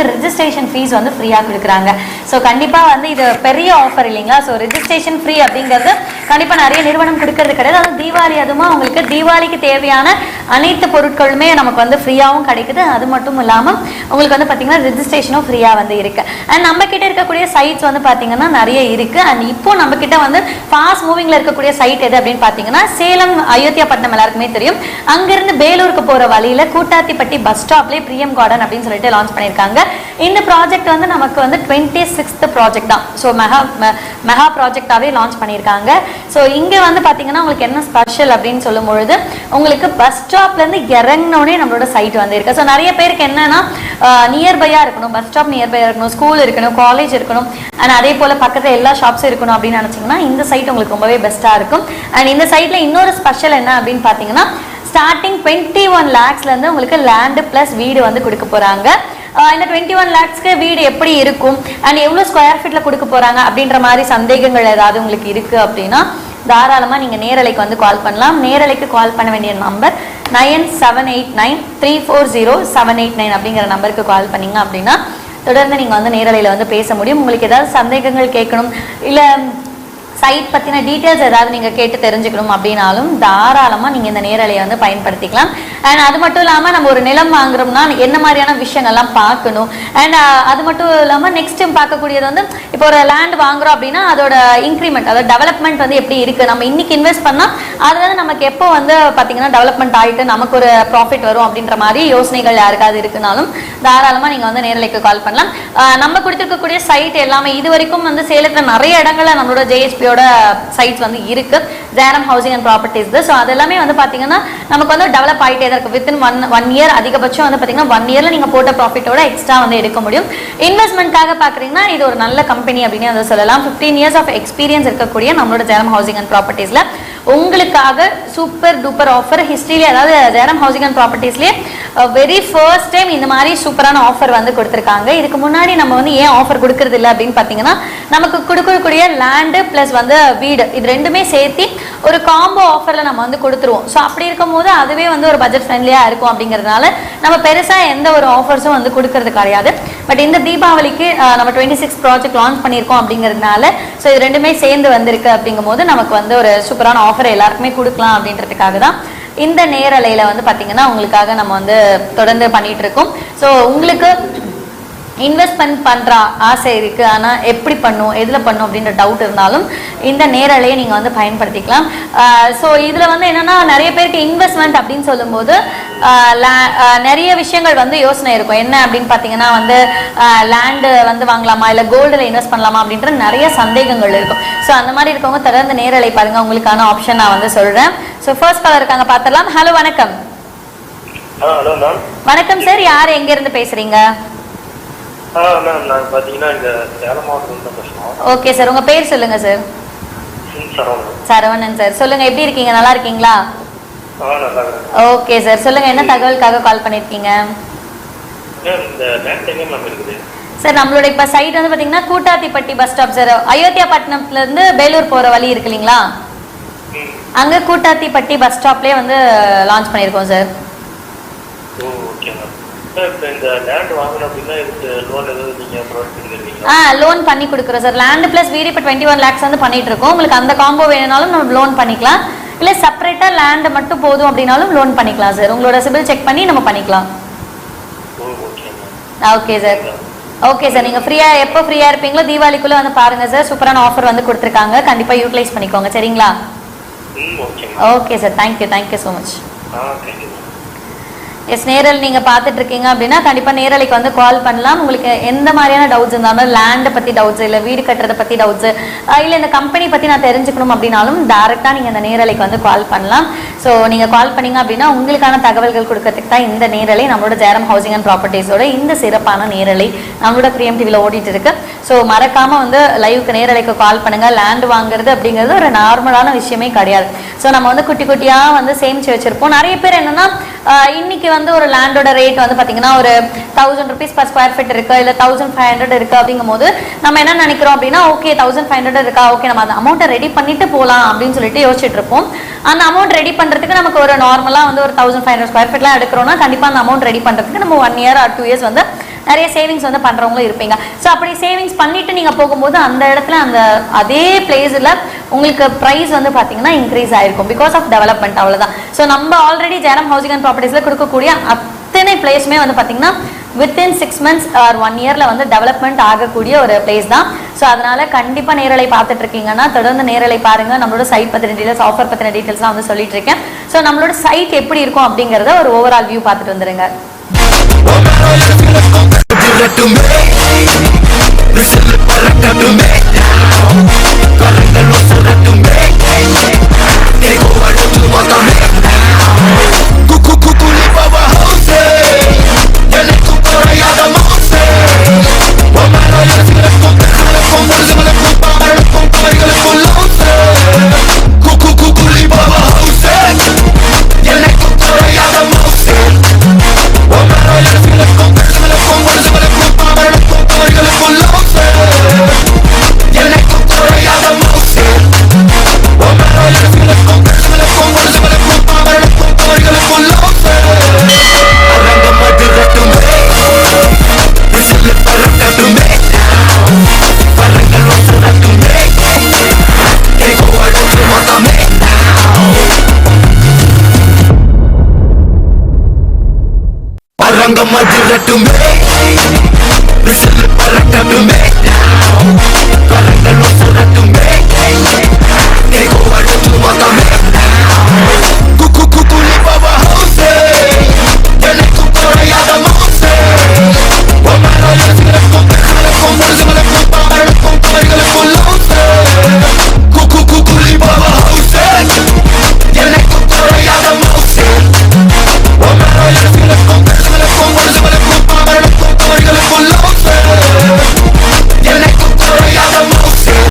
உங்களுக்கு registration fees வந்து ஃப்ரீயாக கொடுக்குறாங்க. ஸோ கண்டிப்பாக வந்து இது பெரிய ஆஃபர் இல்லைங்களா? ஸோ ரிஜிஸ்ட்ரேஷன் ஃப்ரீ அப்படிங்கிறது கண்டிப்பாக நிறைய நிறுவனம் கொடுக்கறது கிடையாது. அதுவும் தீபாவளி அதுமா உங்களுக்கு தீபாவளிக்கு தேவையான அனைத்து பொருட்களுமே நமக்கு வந்து ஃப்ரீயாகவும் கிடைக்குது. அது மட்டும் இல்லாமல் உங்களுக்கு வந்து பார்த்தீங்கன்னா ரிஜிஸ்ட்ரேஷனும் ஃப்ரீயாக வந்து இருக்கு. அண்ட் நம்ம கிட்ட இருக்கக்கூடிய சைட்ஸ் வந்து பார்த்தீங்கன்னா நிறைய இருக்கு. அண்ட் இப்போ நம்ம கிட்ட வந்து ஃபாஸ்ட் மூவிங்ல இருக்கக்கூடிய சைட் எது அப்படின்னு பார்த்தீங்கன்னா சேலம் அயோத்தியா பட்டினம் எல்லாருக்குமே தெரியும். அங்கிருந்து பேலூருக்கு போற வழியில கூட்டாத்திப்பட்டி பஸ் ஸ்டாப்லேயே பிரியம் கார்டன் அப்படின்னு சொல்லிட்டு லான்ச் பண்ணியிருக்காங்க இந்த ப்ராஜெக்ட் வந்து நமக்கு வந்து டுவெண்ட்டி சிக்ஸ்த் ப்ராஜெக்ட் தான். ஸோ மெகா ம- மெகா ப்ராஜெக்டாகவே லான்ச் பண்ணியிருக்காங்க ஸோ இங்கே வந்து பார்த்தீங்கன்னா உங்களுக்கு என்ன ஸ்பெஷல் அப்படின்னு சொல்லும் பொழுது உங்களுக்கு பஸ் ஸ்டாப்லேருந்து இறங்கினோடனே நம்மளோட சைட் வந்து இருக்கு ஸோ நிறைய பேருக்கு என்னன்னா நியர்பையாக இருக்கணும் பஸ் ஸ்டாப் நியர்பையாக இருக்கணும் ஸ்கூல் இருக்கணும் காலேஜ் இருக்கணும் அண்ட் அதே போல் பக்கத்தில் எல்லா ஷாப்ஸும் இருக்கணும் அப்படின்னு நினச்சிங்கன்னா இந்த சைட் உங்களுக்கு ரொம்பவே பெஸ்ட்டாக இருக்கும். அண்ட் இந்த சைட்டில் இன்னொரு ஸ்பெஷல் என்ன அப்படின்னு பார்த்தீங்கன்னா ஸ்டார்டிங் டுவெண்ட்டி ஒன் லேக்ஸ்லேருந்து உங்களுக்கு லேண்டு ப்ளஸ் வீடு வந்து கொடுக்க போகிறாங்க இந்த டுவெண்ட்டி ஒன் லேக்ஸ்க்கு வீடு எப்படி இருக்கும்? அண்ட் எவ்வளோ ஸ்கொயர் ஃபீட்டில் கொடுக்க போகிறாங்க அப்படின்ற மாதிரி சந்தேகங்கள் ஏதாவது உங்களுக்கு இருக்குது அப்படின்னா தாராளமாக நீங்கள் நேரலைக்கு வந்து கால் பண்ணலாம். நேரலைக்கு கால் பண்ண வேண்டிய number nine seven eight nine three four zero seven eight nine அப்படிங்கிற நம்பருக்கு கால் பண்ணீங்க அப்படின்னா தொடர்ந்து நீங்கள் வந்து நேரலையில் வந்து பேச முடியும். உங்களுக்கு ஏதாவது சந்தேகங்கள் கேட்கணும் இல்லை சைட் பற்றின டீட்டெயில்ஸ் ஏதாவது நீங்கள் கேட்டு தெரிஞ்சுக்கணும் அப்படின்னாலும் தாராளமாக நீங்கள் இந்த நேரலையை வந்து பயன்படுத்திக்கலாம். அண்ட் அது மட்டும் இல்லாமல் நம்ம ஒரு நிலம் வாங்குறோம்னா என்ன மாதிரியான விஷயங்கள்லாம் பார்க்கணும். அண்ட் uh, அது மட்டும் இல்லாமல் நெக்ஸ்ட் பார்க்கக்கூடியது வந்து இப்போ ஒரு லேண்ட் வாங்குறோம் அப்படின்னா அதோட இன்க்ரிமெண்ட் அதோட டெவலப்மெண்ட் வந்து எப்படி இருக்குது நம்ம இன்னைக்கு இன்வெஸ்ட் பண்ணால் அது வந்து நமக்கு எப்போ வந்து பார்த்தீங்கன்னா டெவலப்மெண்ட் ஆகிட்டு நமக்கு ஒரு ப்ராஃபிட் வரும் அப்படின்ற மாதிரி யோசனைகள் யாருக்காவது இருக்குனாலும் தாராளமாக நீங்கள் வந்து நேரலைக்கு கால் பண்ணலாம். Uh, நம்ம கொடுத்துருக்கக்கூடிய சைட் எல்லாமே இது வரைக்கும் வந்து சேலத்தில் நிறைய இடங்களில் நம்மளோட இதோட சைட்ஸ் வந்து இருக்கு. Jeram housing and properties so அது எல்லாமே வந்து பார்த்தீங்கன்னா நமக்கு வந்து டெவலப் ஆகிட்டே தான் இருக்கு. வித்தின் ஒன் ஒன் இயர் அதிகபட்சம் வந்து பார்த்தீங்கன்னா ஒன் இயர்ல நீங்கள் போட்ட ப்ராஃபிட்டோட எக்ஸ்ட்ரா வந்து எடுக்க முடியும். இன்வெஸ்ட்மெண்ட்காக பார்க்குறீங்கன்னா இது ஒரு நல்ல கம்பெனி அப்படின்னு வந்து சொல்லலாம். ஃபிஃப்டீன் இயர்ஸ் ஆஃப் எக்ஸ்பீரியன்ஸ் இருக்கக்கூடிய நம்மளோட ஜேரம் ஹவுசிங் அண்ட் ப்ராப்பர்ட்டிஸில் உங்களுக்காக சூப்பர் டூப்பர் ஆஃபர் ஹிஸ்ட்ரியிலே அதாவது ஜேரம் ஹவுசிங் அண்ட் ப்ராப்பர்ட்டிஸ்லேயே வெரி ஃபர்ஸ்ட் டைம் இந்த மாதிரி சூப்பரான ஆஃபர் வந்து கொடுத்துருக்காங்க. இதுக்கு முன்னாடி நம்ம வந்து ஏன் ஆஃபர் கொடுக்கறது இல்லை அப்படின்னு பார்த்தீங்கன்னா நமக்கு கொடுக்கக்கூடிய லேண்டு ப்ளஸ் வந்து வீடு இது ரெண்டுமே சேர்த்து ஒரு காம்போ ஆஃபரில் நம்ம வந்து கொடுத்துருவோம். ஸோ அப்படி இருக்கும்போது அதுவே வந்து ஒரு பட்ஜெட் ஃப்ரெண்ட்லியாக இருக்கும் அப்படிங்கிறதுனால நம்ம பெருசாக எந்த ஒரு ஆஃபர்ஸும் வந்து கொடுக்கறது கிடையாது. பட் இந்த தீபாவளிக்கு நம்ம டுவெண்ட்டி சிக்ஸ் ப்ராஜெக்ட் லான்ச் பண்ணியிருக்கோம் அப்படிங்கிறதுனால ஸோ இது ரெண்டுமே சேர்ந்து வந்திருக்கு அப்படிங்கும்போது நமக்கு வந்து ஒரு சூப்பரான ஆஃபர் எல்லாருக்குமே கொடுக்கலாம் அப்படின்றதுக்காக தான் இந்த நேரலையில் வந்து பார்த்தீங்கன்னா உங்களுக்காக நம்ம வந்து தொடர்ந்து பண்ணிட்டு இருக்கோம். ஸோ உங்களுக்கு இன்வெஸ்ட்மெண்ட் பண்ணுற ஆசை இருக்குது ஆனால் எப்படி பண்ணும் எதில் பண்ணும் அப்படின்ற டவுட் இருந்தாலும் இந்த நேரலையை நீங்கள் வந்து பயன்படுத்திக்கலாம். ஸோ இதில் வந்து என்னென்னா நிறைய பேருக்கு இன்வெஸ்ட்மெண்ட் அப்படின்னு சொல்லும்போது நிறைய விஷயங்கள் வந்து யோசனை இருக்கும். என்ன அப்படின்னு பார்த்தீங்கன்னா வந்து லேண்டு வந்து வாங்கலாமா இல்லை கோல்டில் இன்வெஸ்ட் பண்ணலாமா அப்படின்ற நிறைய சந்தேகங்கள் இருக்கும். ஸோ அந்த மாதிரி இருக்கவங்க தொடர்ந்து நேரலை பாருங்கள் உங்களுக்கான ஆப்ஷன் நான் வந்து சொல்கிறேன் ஸோ ஃபர்ஸ்ட் காலர் இருக்காங்க பார்த்துடலாம். ஹலோ வணக்கம். வணக்கம் சார் யார் எங்கேருந்து பேசுகிறீங்க மேம் நாங்கள் பார்த்தீங்கன்னா இங்கே சேலம் மாவட்டத்தில் பேசுகிறோம் ஓகே சார் உங்கள் பேர் சொல்லுங்கள் சார் சரவணன். சரவணன் சார் சொல்லுங்க எப்படி இருக்கீங்க? நல்லா இருக்கீங்களா? ஓகே சார் சொல்லுங்க என்ன தகவலுக்காக கால் இருக்குது? சார் நம்மளோட இப்ப சைட் வந்து பாத்தீங்கன்னா கூட்டாத்திப்பட்டி பஸ் ஸ்டாப் சார் அயோத்தியாப்பட்டினத்துல இருந்து பேலூர் போற வழி இருக்கு இல்லைங்களா? அங்க கூட்டாத்திப்பட்டி பஸ் ஸ்டாப்லயே வந்து லான்ச் பண்ணியிருக்கோம் sir oh okay ma'am sir இப்போ இந்த லேண்ட் வாங்கணும் அப்படின்னா இதுக்கு லோன் எதாவது நீங்கள் ப்ரொவைட் பண்ணிருக்கீங்களா ஆ லோன் பண்ணி கொடுக்குறோம் சார். லேண்ட் பிளஸ் வீடு இப்போ டுவெண்ட்டி ஒன் லேக்ஸ் வந்து பண்ணிட்டு இருக்கோம். உங்களுக்கு அந்த காம்போ வேணும்னாலும் நம்ம லோன் பண்ணிக்கலாம். இல்லை செப்பரேட்டாக லேண்ட் மட்டும் போதும் அப்படின்னாலும் லோன் பண்ணிக்கலாம் சார். உங்களோட சிபில் செக் பண்ணி நம்ம பண்ணிக்கலாம். ஓகே சார் ஓகே சார் நீங்கள் ஃப்ரீயாக எப்போ ஃப்ரீயாக இருப்பீங்களோ தீபாவளிக்குள்ளே வந்து பாருங்க சார் சூப்பரான ஆஃபர் வந்து கொடுத்துருக்காங்க. கண்டிப்பாக யூட்டிலைஸ் பண்ணிக்கோங்க. சரிங்களா? Okay sir thank you thank you so much yes நேரல் நீங்கள் பார்த்துட்டு இருக்கீங்க அப்படின்னா கண்டிப்பாக நேரலைக்கு வந்து கால் பண்ணலாம். உங்களுக்கு எந்த மாதிரியான டவுட்ஸ் இருந்தாலும் லேண்டை பற்றி டவுட்ஸ் இல்லை வீடு கட்டுறதை பற்றி டவுட்ஸ் இல்லை இந்த கம்பெனி பற்றி நான் தெரிஞ்சுக்கணும் அப்படின்னாலும் டேரெக்டாக நீங்கள் இந்த நேரலைக்கு வந்து கால் பண்ணலாம். ஸோ நீங்கள் கால் பண்ணீங்க அப்படின்னா உங்களுக்கான தகவல்கள் கொடுக்கறதுக்கு தான் இந்த நேரலை நம்மளோட ஜேரம் ஹவுசிங் அண்ட் ப்ராப்பர்ட்டிஸோட இந்த சிறப்பான நேரலை நம்மளோட பிரியம் டிவியில் ஓடிட்டு இருக்கு ஸோ மறக்காமல் வந்து லைவுக்கு நேரலைக்கு கால் பண்ணுங்கள் லேண்ட் வாங்குறது அப்படிங்கிறது ஒரு நார்மலான விஷயமே கிடையாது. ஸோ நம்ம வந்து குட்டி குட்டியாக வந்து சேமிச்சு வச்சிருப்போம். நிறைய பேர் என்னன்னா இன்னைக்கு வந்து ஒரு லேண்டோட ரேட் வந்து பார்த்தீங்கன்னா ஒரு thousand rupees per square feet இருக்கு? இல்லை தௌசண்ட் ஃபைவ் ஹண்ட்ரட் இருக்கு அப்படிங்கும் போது நம்ம என்ன நினைக்கிறோம் அப்படின்னா ஓகே தௌசண்ட் ஃபைவ் ஹண்ட்ரட் இருக்கா? ஓகே நம்ம அந்த அமௌண்ட்டை ரெடி பண்ணிட்டு போகலாம் அப்படின்னு சொல்லிட்டு யோசிச்சுட்டு இருப்போம். அந்த அமௌண்ட் ரெடி பண்ணுறதுக்கு நமக்கு ஒரு நார்மலாக வந்து ஒரு தௌசண்ட் ஃபைவ் ஹண்ட்ரட் ஸ்கொயர் ஃபீட்லாம் எடுக்கிறோம்னா கண்டிப்பாக அந்த அமௌண்ட் ரெடி பண்ணுறதுக்கு நம்ம one year or two years வந்து நிறைய சேவிங்ஸ் வந்து பண்றவங்களும் இருப்பீங்க. ஸோ அப்படி சேவிங்ஸ் பண்ணிட்டு நீங்க போகும்போது அந்த இடத்துல அந்த அதே பிளேஸ்ல உங்களுக்கு ப்ரைஸ் வந்து பாத்தீங்கன்னா இன்க்ரீஸ் ஆயிருக்கும். பிகாஸ் ஆஃப் டெவலப்மெண்ட் அவ்வளவுதான். ஸோ நம்ம ஆல்ரெடி ஜெரம் ஹவுசிங் அண்ட் ப்ராப்பர்ட்டிஸ்ல கொடுக்கக்கூடிய அத்தனை பிளேஸுமே வந்து பாத்தீங்கன்னா within six months or one இயர்ல வந்து டெவலப்மெண்ட் ஆகக்கூடிய ஒரு பிளேஸ் தான். ஸோ அதனால கண்டிப்பா நேரலை பார்த்துட்டு இருக்கீங்கன்னா தொடர்ந்து நேரலை பாருங்க. நம்மளோட சைட் பத்தின டீடைல்ஸ் ஆஃபர் பத்தின டீட்டெயில்ஸ்லாம் வந்து சொல்லிட்டு இருக்கேன். ஸோ நம்மளோட சைட் எப்படி இருக்கும் அப்படிங்கறத ஒரு ஓவரால் வியூ பார்த்துட்டு வந்துருங்க. திரட்டுமே அரங்கம் அதிரட்டுமே விசில் பறக்கட்டுமே. பறக்கணும் சுரட்டுமே. நீ கோவடும் மதமே